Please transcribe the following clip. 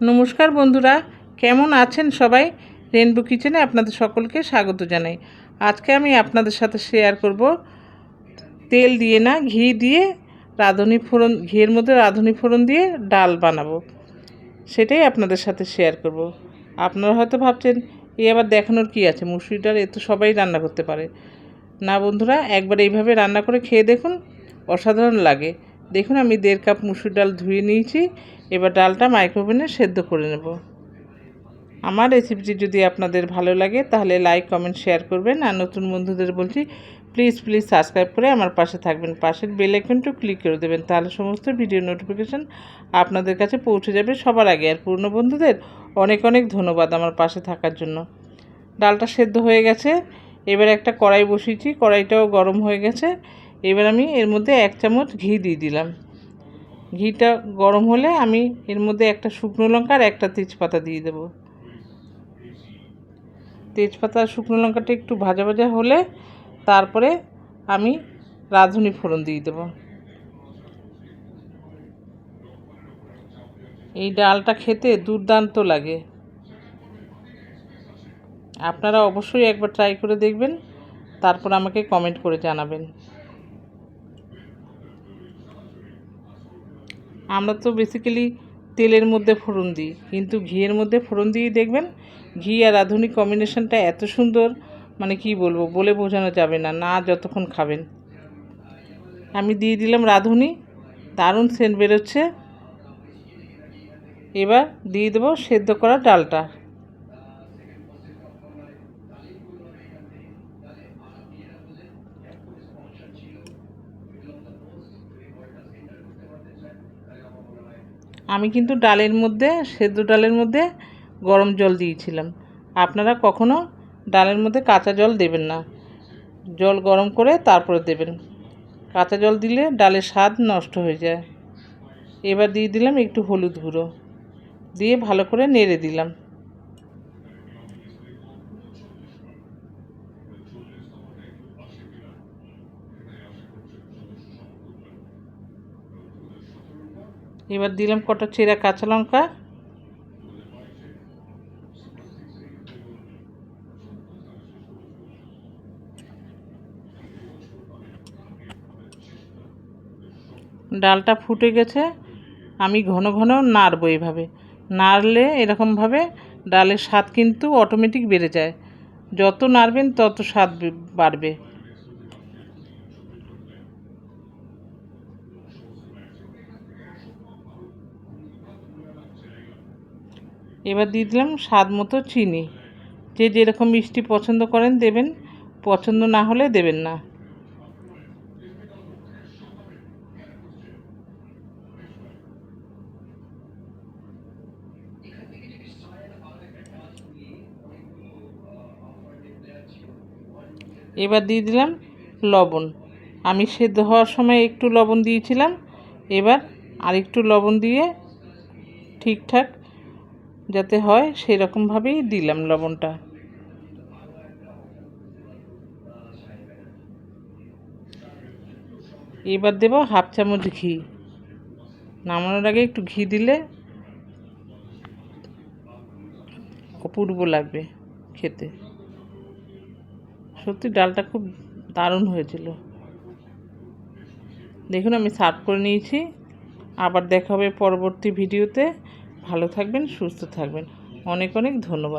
নমস্কার বন্ধুরা, কেমন আছেন সবাই? রেনবো কিচেনে আপনাদের সকলকে স্বাগত জানাই। আজকে আমি আপনাদের সাথে শেয়ার করব তেল দিয়ে না ঘি দিয়ে রাঁধুনি ফোড়ন, ঘিয়ের মধ্যে রাঁধুনি ফোড়ন দিয়ে ডাল বানাবো। সেটাই আপনাদের সাথে শেয়ার করব। আপনারা হয়তো ভাবছেন, এ আবার দেখানোর কি আছে? মুসুরি ডাল, এ তো সবাই রান্না করতে পারে। না বন্ধুরা, একবার এইভাবে রান্না করে খেয়ে দেখুন, অসাধারণ লাগে। দেখুন, আমি দেড় কাপ মুসুর ডাল ধুয়ে নিয়েছি। এবার ডালটা মাইক্রোওভেনে সেদ্ধ করে নেব। আমার রেসিপিটি যদি আপনাদের ভালো লাগে, তাহলে লাইক, কমেন্ট, শেয়ার করবেন। আর নতুন বন্ধুদের বলছি, প্লিজ প্লিজ সাবস্ক্রাইব করে আমার পাশে থাকবেন। পাশের বেল আইকনটিও ক্লিক করে দেবেন, তাহলে সমস্ত ভিডিও নোটিফিকেশান আপনাদের কাছে পৌঁছে যাবে সবার আগে। আর পুরনো বন্ধুদের অনেক অনেক ধন্যবাদ আমার পাশে থাকার জন্য। ডালটা সেদ্ধ হয়ে গেছে। এবার একটা কড়াই বসিয়েছি। কড়াইটাও গরম হয়ে গেছে। এবার আমি এর মধ্যে এক চামচ ঘি দিয়ে দিলাম। ঘিটা গরম হলে আমি এর মধ্যে একটা শুকনো লঙ্কা আর একটা তেজপাতা দিয়ে দেব। তেজপাতা আর শুকনো লঙ্কাটা একটু ভাজা ভাজা হলে তারপরে আমি রাঁধুনি ফোড়ন দিয়ে দেব। এই ডালটা খেতে দুর্দান্ত লাগে। আপনারা অবশ্যই একবার ট্রাই করে দেখবেন, তারপর আমাকে কমেন্ট করে জানাবেন। আমরা তো বেসিক্যালি তেলের মধ্যে ফোড়ন দিই। কিন্তু ঘিয়ের মধ্যে ফোড়ন দিয়েই দেখবেন, ঘি আর আধুনিক কম্বিনেশনটা এত সুন্দর মানে কি বলব, বলে বোঝানো যাবে না না যতক্ষণ খাবেন। আমি দিয়ে দিলাম রাঁধুনি, দারুণ সেন্ট বেরোচ্ছে। এবার দিয়ে দেবো সেদ্ধ করা ডালটা। আমি কিন্তু ডালের মধ্যে, সেদ্ধ ডালের মধ্যে গরম জল দিয়েছিলাম। আপনারা কখনো ডালের মধ্যে কাঁচা জল দেবেন না। জল গরম করে তারপরে দেবেন। কাঁচা জল দিলে ডালের স্বাদ নষ্ট হয়ে যায়। এবার দিয়ে দিলাম একটু হলুদ গুঁড়ো। দিয়ে ভালো করে নেড়ে দিলাম। এবার দিলাম কটা চেরা কাঁচা লঙ্কা। ডালটা ফুটে গেছে, আমি ঘন ঘন নাড়বো এভাবে। নাড়লে এরকমভাবে ডালের স্বাদ কিন্তু অটোমেটিক বেড়ে যায়। যত নাড়বেন তত স্বাদ বাড়বে। এবার দিয়ে দিলাম স্বাদ মতো চিনি। যে যেরকম মিষ্টি পছন্দ করেন দেবেন, পছন্দ না হলে দেবেন না। এবার দিয়ে দিলাম লবণ। আমি সেদ্ধ হওয়ার সময় একটু লবণ দিয়েছিলাম। এবার আরেকটু লবণ দিয়ে ঠিকঠাক যাতে হয় সেই রকমভাবেই দিলাম লবণটা। এবার দেব হাফ চামচ ঘি। নামানোর আগে একটু ঘি দিলে অপূর্ব লাগবে খেতে। সত্যি ডালটা খুব দারুণ হয়েছিল। দেখুন আমি সার্ভ করে নিয়েছি। আবার দেখা হবে পরবর্তী ভিডিওতে। ভালো থাকবেন সুস্থ থাকবেন। অনেক অনেক ধন্যবাদ।